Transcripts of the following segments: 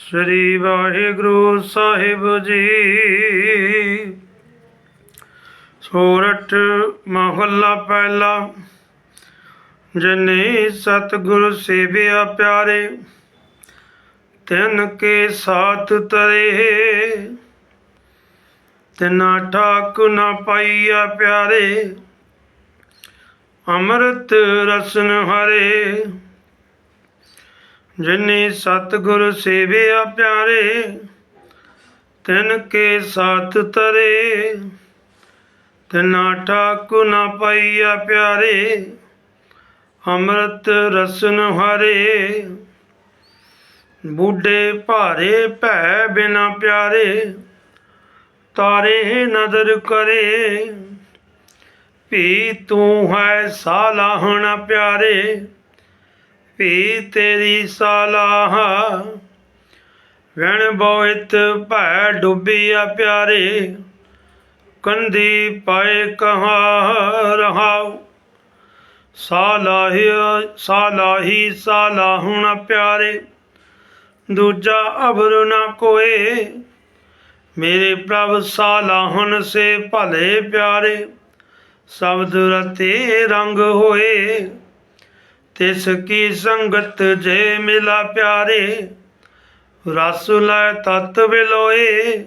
ਸ੍ਰੀ ਵਾਹਿਗੁਰੂ ਸਾਹਿਬ ਜੀ। ਸੋਰਠ ਮਹੱਲਾ ਪਹਿਲਾ, ਜਨੇ ਸਤਿਗੁਰ ਸੇਵਿਆ ਪਿਆਰੇ, ਤਿਨ ਕੇ ਸਾਥ ਤਰੇ। ਤਿਨਾ ਠਾਕ ਨਾ ਪਾਈਆ ਪਿਆਰੇ, ਅੰਮ੍ਰਿਤ ਰਸਨ ਹਰੇ। ਜਿਨੇ ਸਤਿਗੁਰ ਸੇਵਿਆ ਪਿਆਰੇ, ਤਿਨ ਕੇ ਸਾਥ ਤਰੇ। ਤਿਨਾ ਠਾਕੁ ਨ ਪਾਈਆ ਪਿਆਰੇ, ਅੰਮ੍ਰਿਤ ਰਸਨ ਹਰੇ। ਬੁੱਢੇ ਭਾਰੇ ਭੈ ਬਿਨਾ ਪਿਆਰੇ, ਤਾਰੇ ਨਦਰ ਕਰੇ। ਭੀ ਤੂੰ ਹੈ ਸਾਲਾਹਣ ਪਿਆਰੇ। ਭੀ ਤੇਰੀ ਸਾਲਾਹ। ਵਣ ਬੋਇਤ ਭੈ ਡੁੱਬੀਆ ਪਿਆਰੇ, ਕੰਦੀ ਪਾਏ ਕਹਾ ਰਹਾਉ। ਸਾਲਾਹੀ ਸਾਲਾਹੀ ਸਾਲਾਹੁਣ ਪਿਆਰੇ, ਦੂਜਾ ਅਬਰ ਨਾ ਕੋਏ। ਮੇਰੇ ਪ੍ਰਭ ਸਾਲਾਹਣ ਸੇ ਭਲੇ ਪਿਆਰੇ, ਸ਼ਬਦ ਰਤੇ ਰੰਗ ਹੋਏ। ਤਿਸ ਕੀ ਸੰਗਤ ਜੇ ਮਿਲਾ ਪਿਆਰੇ, ਰਸ ਲੈ ਤਤ ਵਿਲੋਏ।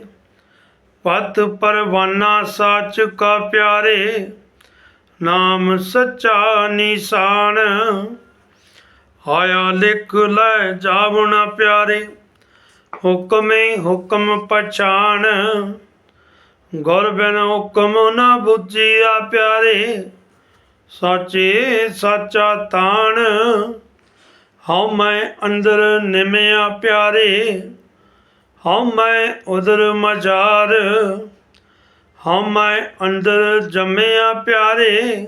ਪਤ ਪਰਵਾਨਾ ਸਾਚ ਕਾ ਪਿਆਰੇ, ਨਾਮ ਸੱਚਾ ਨਿਸ਼ਾਨ। ਆਇਆ ਲਿਖ ਲੈ ਜਾਵਣਾ ਪਿਆਰੇ, ਹੁਕਮੇ ਹੁਕਮ ਪਛਾਨ। ਗੁਰ ਬਿਨ ਹੁਕਮ ਨਾ ਬੁੱਝਿਆ ਪਿਆਰੇ ਸਾਚੇ ਸਾਚਾ ਤਾਣ, ਹਉ ਮੈਂ ਅੰਦਰ ਨਿਮਿਆ ਪਿਆਰੇ, ਹਉ ਮੈਂ ਉਦਰ ਮਜਾਰ ਹਉ ਮੈਂ ਅੰਦਰ ਜੰਮਿਆ ਪਿਆਰੇ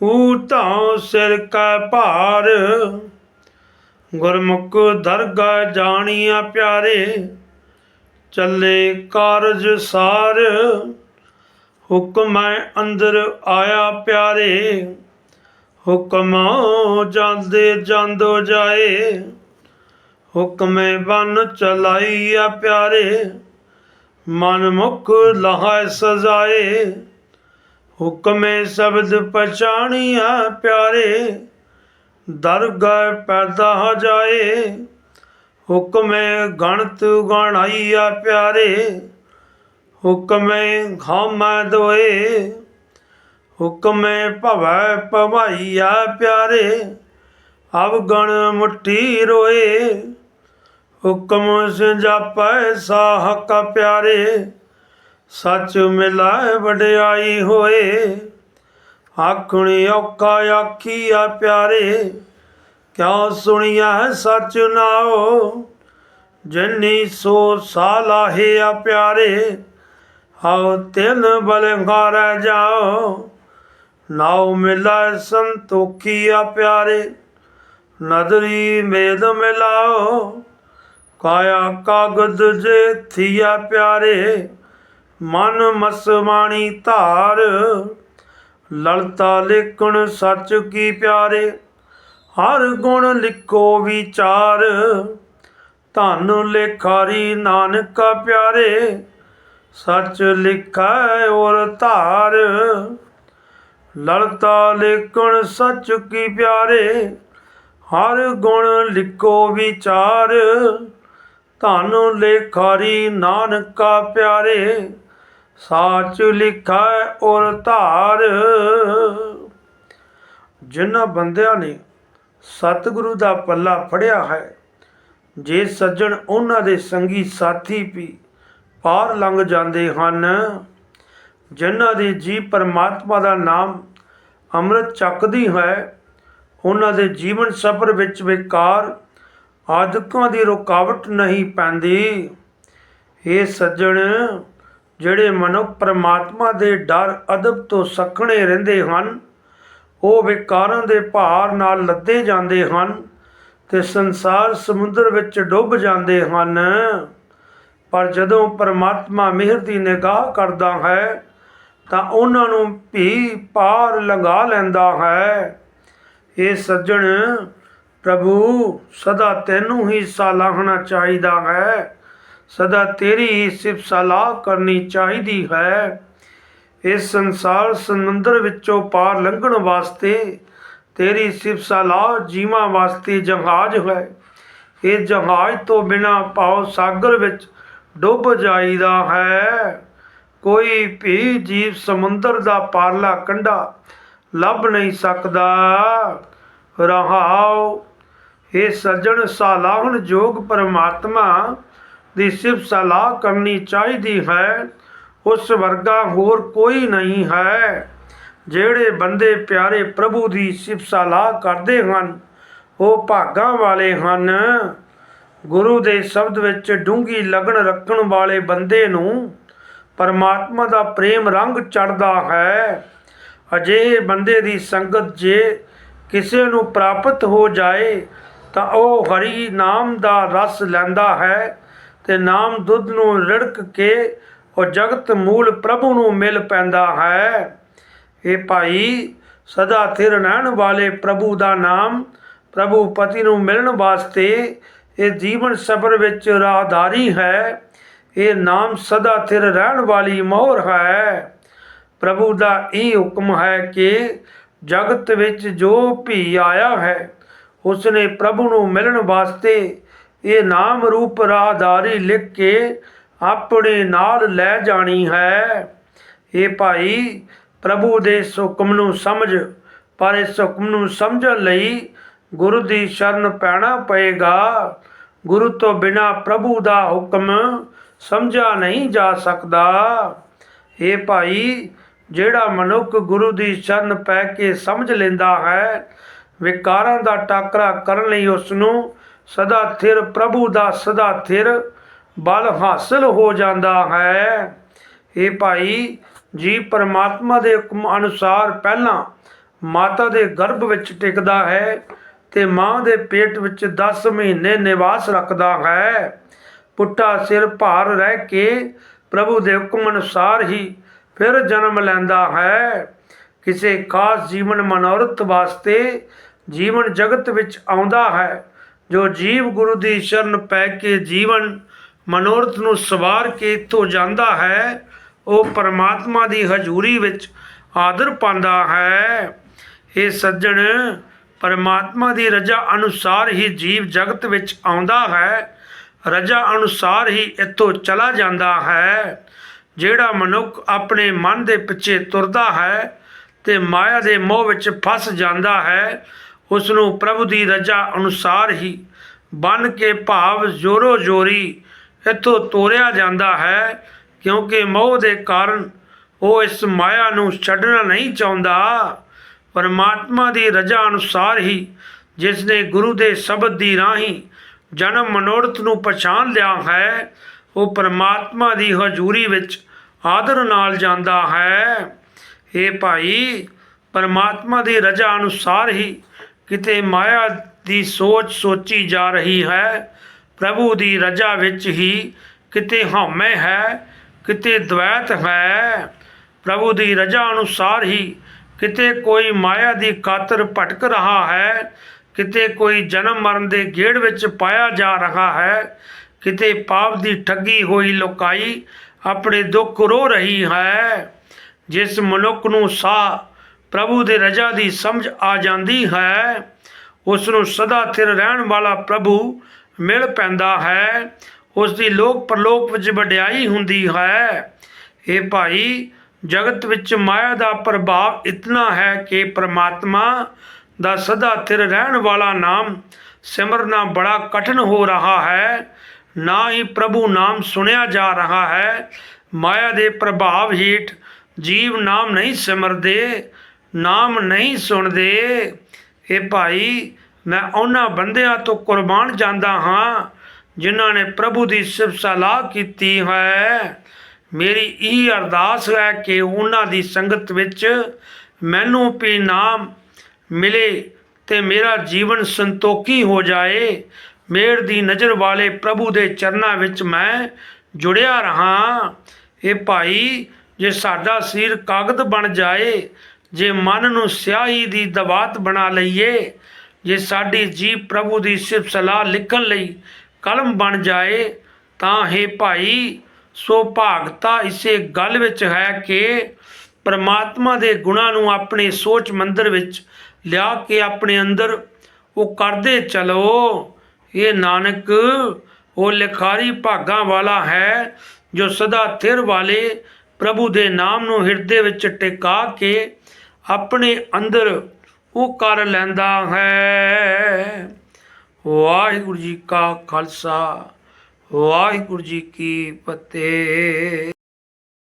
ਊਟਾਂ ਸਿਰ ਕਾ ਭਾਰ, ਗੁਰਮੁਖ ਦਰਗਾ ਜਾਣੀਆ ਪਿਆਰੇ, ਚੱਲੇ ਕਾਰਜ ਸਾਰ ਹੁਕਮ ਅੰਦਰ ਆਇਆ ਪਿਆਰੇ। ਹੁਕਮ ਜਾਂਦੇ ਜਾਂਦੋ ਜਾਏ। ਹੁਕਮੇ ਬਨ ਚਲਾਈਆ ਪਿਆਰੇ। ਮਨ ਮੁਖ ਲਹਾਇ ਸਜਾਏ। ਹੁਕਮੇ ਸ਼ਬਦ ਪਛਾਣੀਆ ਪਿਆਰੇ। ਦਰਗਾਹ ਪੈਦਾ ਹੋ ਜਾਏ। ਹੁਕਮੇ ਗਣਤ ਗਣਾਈਆ ਪਿਆਰੇ। ਹੁਕਮੇ ਖਾਮਾ ਦੋਏ ਹੁਕਮੇ ਭਵੈ ਭਵਾਈਆ ਪਿਆਰੇ ਅਵਗਣ ਮੁੱਠੀ ਰੋਏ ਹੁਕਮ ਸੰਜਾਪੈ ਸਾਹਕ ਪਿਆਰੇ ਸੱਚ ਮਿਲਾਏ ਵਡਿਆਈ ਹੋਏ ਆਖਣੀ ਔਖਾ ਆਖੀਆ ਪਿਆਰੇ ਕਿਉ ਸੁਣੀਆ ਸੱਚ ਨਾਓ ਜਨੀ ਸੋ ਸਾਲਾਹਿਆ ਪਿਆਰੇ ਹਉ ਤਿਲ ਬਲੰਗਾਰ ਜਾਓ। ਨਾਉ ਮਿਲਾ ਸੰਤੋਖੀਆ ਪਿਆਰੇ। ਨਦਰੀ ਮੇਦ ਮਿਲਾਓ। ਕਾਇਆ ਕਾਗਦ ਜੇ ਥੀਆ ਪਿਆਰੇ। ਮਨ ਮਸਮਾਣੀ ਧਾਰ। ਲਲਤਾ ਲਿਖਣ ਸੱਚ ਕੀ ਪਿਆਰੇ। ਹਰ ਗੁਣ ਲਿਖੋ ਵਿਚਾਰ। ਧਨ ਲੇਖਾਰੀ ਨਾਨਕਾ ਪਿਆਰੇ। ਸੱਚ ਲਿਖੈ ਔਰ ਧਾਰ, ਲਲਤਾ ਲਿਖਣ ਸੱਚ ਕੀ ਪਿਆਰੇ, ਹਰ ਗੁਣ ਲਿਖੋ ਵਿਚਾਰ, ਧਨ ਲੇਖਾਰੀ ਨਾਨਕਾ ਪਿਆਰੇ, ਸਾਚ ਲਿਖੈ ਔਰ ਧਾਰ। ਜਿਨ੍ਹਾਂ ਬੰਦਿਆਂ ਨੇ ਸਤਿਗੁਰੂ ਦਾ ਪੱਲਾ ਫੜਿਆ ਹੈ, ਜੇ ਸੱਜਣ ਉਹਨਾਂ ਦੇ ਸੰਗੀ ਸਾਥੀ ਵੀ ਪਾਰ ਲੰਘ ਜਾਂਦੇ ਹਨ। ਜਿਨ੍ਹਾਂ ਦੀ ਜੀ ਪਰਮਾਤਮਾ ਦਾ ਨਾਮ ਅੰਮ੍ਰਿਤ ਚੱਕਦੀ ਹੈ, ਉਹਨਾਂ ਦੇ ਜੀਵਨ ਸਫਰ ਵਿੱਚ ਵਿਕਾਰ ਆਦਿਕਾਂ ਦੀ ਰੁਕਾਵਟ ਨਹੀਂ ਪੈਂਦੀ। ਇਹ ਸੱਜਣ ਜਿਹੜੇ ਮਨੁੱਖ ਪਰਮਾਤਮਾ ਦੇ ਡਰ ਅਦਬ ਤੋਂ ਸਖਣੇ ਰਹਿੰਦੇ ਹਨ, ਉਹ ਵਿਕਾਰਾਂ ਦੇ ਭਾਰ ਨਾਲ ਲੱਦੇ ਜਾਂਦੇ ਹਨ ਤੇ ਸੰਸਾਰ ਸਮੁੰਦਰ ਵਿੱਚ ਡੁੱਬ ਜਾਂਦੇ ਹਨ। ਪਰ ਜਦੋਂ ਪਰਮਾਤਮਾ ਮਿਹਰ ਦੀ ਨਿਗਾਹ ਕਰਦਾ ਹੈ, ਤਾਂ ਉਹਨਾਂ ਨੂੰ ਵੀ ਪਾਰ ਲੰਘਾ ਲੈਂਦਾ ਹੈ। ਇਹ ਸੱਜਣ ਪ੍ਰਭੂ, ਸਦਾ ਤੈਨੂੰ ਹੀ ਸਲਾਹਣਾ ਚਾਹੀਦਾ ਹੈ। ਸਦਾ ਤੇਰੀ ਹੀ ਸਿਫਤ ਸਲਾਹ ਕਰਨੀ ਚਾਹੀਦੀ ਹੈ। ਇਸ ਸੰਸਾਰ ਸਮੁੰਦਰ ਵਿੱਚੋਂ ਪਾਰ ਲੰਘਣ ਵਾਸਤੇ ਤੇਰੀ ਸਿਫਤ ਸਲਾਹ ਜੀਵਾਂ ਵਾਸਤੇ ਜਹਾਜ਼ ਹੈ। ਇਹ ਜਹਾਜ਼ ਤੋਂ ਬਿਨਾ ਪਾਉ ਸਾਗਰ ਵਿੱਚ ਡੁੱਬ ਜਾਈਦਾ ਹੈ। ਕੋਈ ਵੀ ਜੀਵ ਸਮੁੰਦਰ ਦਾ ਪਾਰਲਾ ਕੰਢਾ ਲੱਭ ਨਹੀਂ ਸਕਦਾ। ਰਹਾਉ ਇਹ ਸੱਜਣ ਸਲਾਹਣ ਜੋਗ ਪਰਮਾਤਮਾ ਦੀ ਸਿਫਤ ਸਲਾਹ ਕਰਨੀ ਚਾਹੀਦੀ ਹੈ। ਉਸ ਵਰਗਾ ਹੋਰ ਕੋਈ ਨਹੀਂ ਹੈ। ਜਿਹੜੇ ਬੰਦੇ ਪਿਆਰੇ ਪ੍ਰਭੂ ਦੀ ਸਿਫਤ ਸਲਾਹ ਕਰਦੇ ਹਨ, ਉਹ ਭਾਗਾਂ ਵਾਲੇ ਹਨ। ਗੁਰੂ ਦੇ ਸ਼ਬਦ ਵਿੱਚ ਡੂੰਗੀ ਲਗਨ ਰੱਖਣ ਵਾਲੇ ਬੰਦੇ ਨੂੰ ਪਰਮਾਤਮਾ ਦਾ ਪ੍ਰੇਮ ਰੰਗ ਚੜਦਾ ਹੈ। ਅਜਿਹੇ ਬੰਦੇ ਦੀ ਸੰਗਤ ਜੇ ਕਿਸੇ ਨੂੰ ਪ੍ਰਾਪਤ ਹੋ ਜਾਏ ਤਾਂ ਉਹ ਹਰੀ ਨਾਮ ਦਾ ਰਸ ਲੈਂਦਾ ਹੈ ਤੇ ਨਾਮ ਦੁੱਧ ਨੂੰ ਰਿੜਕ ਕੇ ਉਹ ਜਗਤ ਮੂਲ ਪ੍ਰਭੂ ਨੂੰ ਮਿਲ ਪੈਂਦਾ ਹੈ। ਇਹ ਭਾਈ ਸਦਾ ਥਿਰ ਰਹਿਣ ਵਾਲੇ ਪ੍ਰਭੂ ਦਾ ਨਾਮ ਪ੍ਰਭੂ ਪਤੀ ਨੂੰ ਮਿਲਣ ਵਾਸਤੇ ਇਹ ਜੀਵਨ ਸਬਰ ਵਿੱਚ ਰਾਹਦਾਰੀ ਹੈ। ਇਹ ਨਾਮ ਸਦਾ ਥਿਰ ਰਹਿਣ ਵਾਲੀ ਮੋਹਰ ਹੈ। ਪ੍ਰਭੂ ਦਾ ਇਹ ਹੁਕਮ ਹੈ ਕਿ ਜਗਤ ਵਿੱਚ ਜੋ ਭੀ ਆਇਆ ਹੈ, ਉਸਨੇ ਪ੍ਰਭੂ ਨੂੰ ਮਿਲਣ ਵਾਸਤੇ ਇਹ ਨਾਮ ਰੂਪ ਰਾਹਦਾਰੀ ਲਿਖ ਕੇ ਆਪਣੇ ਨਾਲ ਲੈ ਜਾਣੀ ਹੈ। ਇਹ ਭਾਈ ਪ੍ਰਭੂ ਦੇ ਇਸ ਹੁਕਮ ਨੂੰ ਸਮਝ, ਪਰ ਇਸ ਹੁਕਮ ਨੂੰ ਸਮਝਣ ਲਈ ਗੁਰੂ ਦੀ ਸ਼ਰਨ ਪੈਣਾ ਪਏਗਾ। ਗੁਰੂ ਤੋਂ ਬਿਨਾ ਪ੍ਰਭੂ ਦਾ ਹੁਕਮ ਸਮਝਾ ਨਹੀਂ ਜਾ ਸਕਦਾ। ਇਹ ਭਾਈ, ਜਿਹੜਾ ਮਨੁੱਖ ਗੁਰੂ ਦੀ ਸ਼ਰਨ ਪੈ ਕੇ ਸਮਝ ਲੈਂਦਾ ਹੈ, ਵਿਕਾਰਾਂ ਦਾ ਟਾਕਰਾ ਕਰਨ ਲਈ ਉਸ ਨੂੰ ਸਦਾ ਥਿਰ ਪ੍ਰਭੂ ਦਾ ਸਦਾ ਥਿਰ ਬਲ ਹਾਸਲ ਹੋ ਜਾਂਦਾ ਹੈ। ਇਹ ਭਾਈ, ਜੀ ਪਰਮਾਤਮਾ ਦੇ ਹੁਕਮ ਅਨੁਸਾਰ ਪਹਿਲਾਂ ਮਾਤਾ ਦੇ ਗਰਭ ਵਿੱਚ ਟਿਕਦਾ ਹੈ ਤੇ ਮਾਂ ਦੇ ਪੇਟ ਵਿੱਚ 10 ਮਹੀਨੇ ਨਿਵਾਸ ਰੱਖਦਾ ਹੈ। ਪੁੱਟਾ ਸਿਰ ਭਾਰ ਰਹਿ ਕੇ ਪ੍ਰਭੂ ਦੇ ਹੁਕਮ ਅਨੁਸਾਰ ਹੀ ਫਿਰ ਜਨਮ ਲੈਂਦਾ ਹੈ। ਕਿਸੇ ਖਾਸ ਜੀਵਨ ਮਨੋਰਥ ਵਾਸਤੇ ਜੀਵਨ ਜਗਤ ਵਿੱਚ ਆਉਂਦਾ ਹੈ, ਜੋ ਜੀਵ ਗੁਰੂ ਦੀ ਸ਼ਰਨ ਪੈ ਕੇ ਜੀਵਨ ਮਨੋਰਥ ਨੂੰ ਸਵਾਰ ਕੇ ਇੱਥੋਂ ਜਾਂਦਾ ਹੈ, ਉਹ ਪਰਮਾਤਮਾ ਦੀ ਹਜ਼ੂਰੀ ਵਿੱਚ ਆਦਰ ਪਾਉਂਦਾ ਹੈ। ਇਹ ਸੱਜਣ ਪਰਮਾਤਮਾ ਦੀ ਰਜ਼ਾ ਅਨੁਸਾਰ ਹੀ ਜੀਵ ਜਗਤ ਵਿੱਚ ਆਉਂਦਾ ਹੈ। ਰਜ਼ਾ ਅਨੁਸਾਰ ਹੀ ਇੱਥੋਂ ਚਲਾ ਜਾਂਦਾ ਹੈ। ਜਿਹੜਾ ਮਨੁੱਖ ਆਪਣੇ ਮਨ ਦੇ ਪਿੱਛੇ ਤੁਰਦਾ ਹੈ ਤੇ ਮਾਇਆ ਦੇ ਮੋਹ ਵਿੱਚ ਫਸ ਜਾਂਦਾ ਹੈ ਉਸ ਨੂੰ ਪ੍ਰਭੂ ਦੀ ਰਜ਼ਾ ਅਨੁਸਾਰ ਹੀ ਬਨ ਕੇ ਭਾਵ ਜੋਰੋ ਜੋਰੀ ਇੱਥੋਂ ਤੋਰਿਆ ਜਾਂਦਾ ਹੈ, ਕਿਉਂਕਿ ਮੋਹ ਦੇ ਕਾਰਨ ਉਹ ਇਸ ਮਾਇਆ ਨੂੰ ਛੱਡਣਾ ਨਹੀਂ ਚਾਹੁੰਦਾ। ਪਰਮਾਤਮਾ ਦੀ ਰਜ਼ਾ ਅਨੁਸਾਰ ਹੀ ਜਿਸ ਨੇ ਗੁਰੂ ਦੇ ਸ਼ਬਦ ਦੀ ਰਾਹੀਂ ਜਨਮ ਮਨੋਰਥ ਨੂੰ ਪਛਾਣ ਲਿਆ ਹੈ, ਉਹ ਪਰਮਾਤਮਾ ਦੀ ਹਜ਼ੂਰੀ ਵਿੱਚ ਆਦਰ ਨਾਲ ਜਾਂਦਾ ਹੈ। ਇਹ ਭਾਈ, ਪਰਮਾਤਮਾ ਦੀ ਰਜ਼ਾ ਅਨੁਸਾਰ ਹੀ ਕਿਤੇ ਮਾਇਆ ਦੀ ਸੋਚ ਸੋਚੀ ਜਾ ਰਹੀ ਹੈ। ਪ੍ਰਭੂ ਦੀ ਰਜ਼ਾ ਵਿੱਚ ਹੀ ਕਿਤੇ ਹਉਮੈ ਹੈ, ਕਿਤੇ ਦ્વੈਤ ਹੈ। ਪ੍ਰਭੂ ਦੀ ਰਜ਼ਾ ਅਨੁਸਾਰ ਹੀ ਕਿਤੇ ਕੋਈ ਮਾਇਆ ਦੀ ਕਾਤਰ ਭਟਕ ਰਹਾ ਹੈ, ਕਿਤੇ ਕੋਈ ਜਨਮ ਮਰਨ ਦੇ ਗੇੜ ਵਿੱਚ ਪਾਇਆ ਜਾ ਰਹਾ ਹੈ, ਕਿਤੇ ਪਾਪ ਦੀ ਠੱਗੀ ਹੋਈ ਲੋਕਾਈ ਆਪਣੇ ਦੁੱਖ ਰੋ ਰਹੀ ਹੈ। ਜਿਸ ਮਨੁੱਖ ਨੂੰ ਸਾਹ ਪ੍ਰਭੂ ਦੇ ਰਜ਼ਾ ਦੀ ਸਮਝ ਆ ਜਾਂਦੀ ਹੈ ਉਸ ਨੂੰ ਸਦਾ ਥਿਰ ਰਹਿਣ ਵਾਲਾ ਪ੍ਰਭੂ ਮਿਲ ਪੈਂਦਾ ਹੈ। ਉਸ ਦੀ ਲੋਕ ਪਰਲੋਕ ਵਿੱਚ ਵਡਿਆਈ ਹੁੰਦੀ ਹੈ। ਇਹ ਭਾਈ ਜਗਤ ਵਿੱਚ ਮਾਇਆ ਦਾ ਪ੍ਰਭਾਵ ਇਤਨਾ ਹੈ ਕਿ ਪ੍ਰਮਾਤਮਾ ਦਾ ਸਦਾ ਥਿਰ ਰਹਿਣ ਵਾਲਾ ਨਾਮ ਸਿਮਰਨਾ ਬੜਾ ਕਠਿਨ ਹੋ ਰਹਾ ਹੈ। ਨਾ ਹੀ ਪ੍ਰਭੂ ਨਾਮ ਸੁਣਿਆ ਜਾ ਰਹਾ ਹੈ। ਮਾਇਆ ਦੇ ਪ੍ਰਭਾਵ ਹੇਠ ਜੀਵ ਨਾਮ ਨਹੀਂ ਸਿਮਰਦੇ, ਨਾਮ ਨਹੀਂ ਸੁਣਦੇ। ਇਹ ਭਾਈ, ਮੈਂ ਉਹਨਾਂ ਬੰਦਿਆਂ ਤੋਂ ਕੁਰਬਾਨ ਜਾਂਦਾ ਹਾਂ, ਜਿਨ੍ਹਾਂ ਨੇ ਪ੍ਰਭੂ ਦੀ ਸਿਫਤ ਸਲਾਹ ਕੀਤੀ ਹੈ। ਮੇਰੀ ਇਹ ਅਰਦਾਸ ਹੈ ਕਿ ਉਹਨਾਂ ਦੀ ਸੰਗਤ ਵਿੱਚ ਮੈਨੂੰ ਵੀ ਨਾਮ ਮਿਲੇ ਤੇ ਮੇਰਾ ਜੀਵਨ ਸੰਤੋਖੀ ਹੋ ਜਾਏ। ਮੇਰ ਦੀ ਨਜ਼ਰ ਵਾਲੇ ਪ੍ਰਭੂ ਦੇ ਚਰਨਾਂ ਵਿੱਚ ਮੈਂ ਜੁੜਿਆ ਰਹਾ। ਇਹ ਭਾਈ, ਜੇ ਸਾਡਾ ਸਿਰ ਕਾਗਦ ਬਣ ਜਾਏ, ਜੇ ਮਨ ਨੂੰ ਸਿਆਹੀ ਦੀ ਦਵਾਤ ਬਣਾ ਲਈਏ, ਜੇ ਸਾਡੀ ਜੀਵ ਪ੍ਰਭੂ ਦੀ ਸਿਫਤ ਸਲਾਹ ਲਿਖਣ ਲਈ ਕਲਮ ਬਣ ਜਾਏ, ਤਾਂ ਹੈ ਭਾਈ ਸੋ ਭਾਗਤਾ ਇਸੇ ਗੱਲ ਵਿੱਚ ਹੈ ਕਿ ਪਰਮਾਤਮਾ ਦੇ ਗੁਣਾਂ ਨੂੰ ਆਪਣੇ ਸੋਚ ਮੰਦਰ ਵਿੱਚ ਲਿਆ ਕੇ ਆਪਣੇ ਅੰਦਰ ਉਹ ਕਰਦੇ ਚਲੋ। ਇਹ ਨਾਨਕ ਉਹ ਲਿਖਾਰੀ ਭਾਗਾਂ ਵਾਲਾ ਹੈ ਜੋ ਸਦਾ ਥਿਰ ਵਾਲੇ ਪ੍ਰਭੂ ਦੇ ਨਾਮ ਨੂੰ ਹਿਰਦੇ ਵਿੱਚ ਟਿਕਾ ਕੇ ਆਪਣੇ ਅੰਦਰ ਉਹ ਕਰ ਲੈਂਦਾ ਹੈ। ਵਾਹਿਗੁਰੂ ਜੀ ਕਾ ਖਾਲਸਾ। ਵਾਹਿਗੁਰੂ ਜੀ ਕੀ ਫਤਿਹ।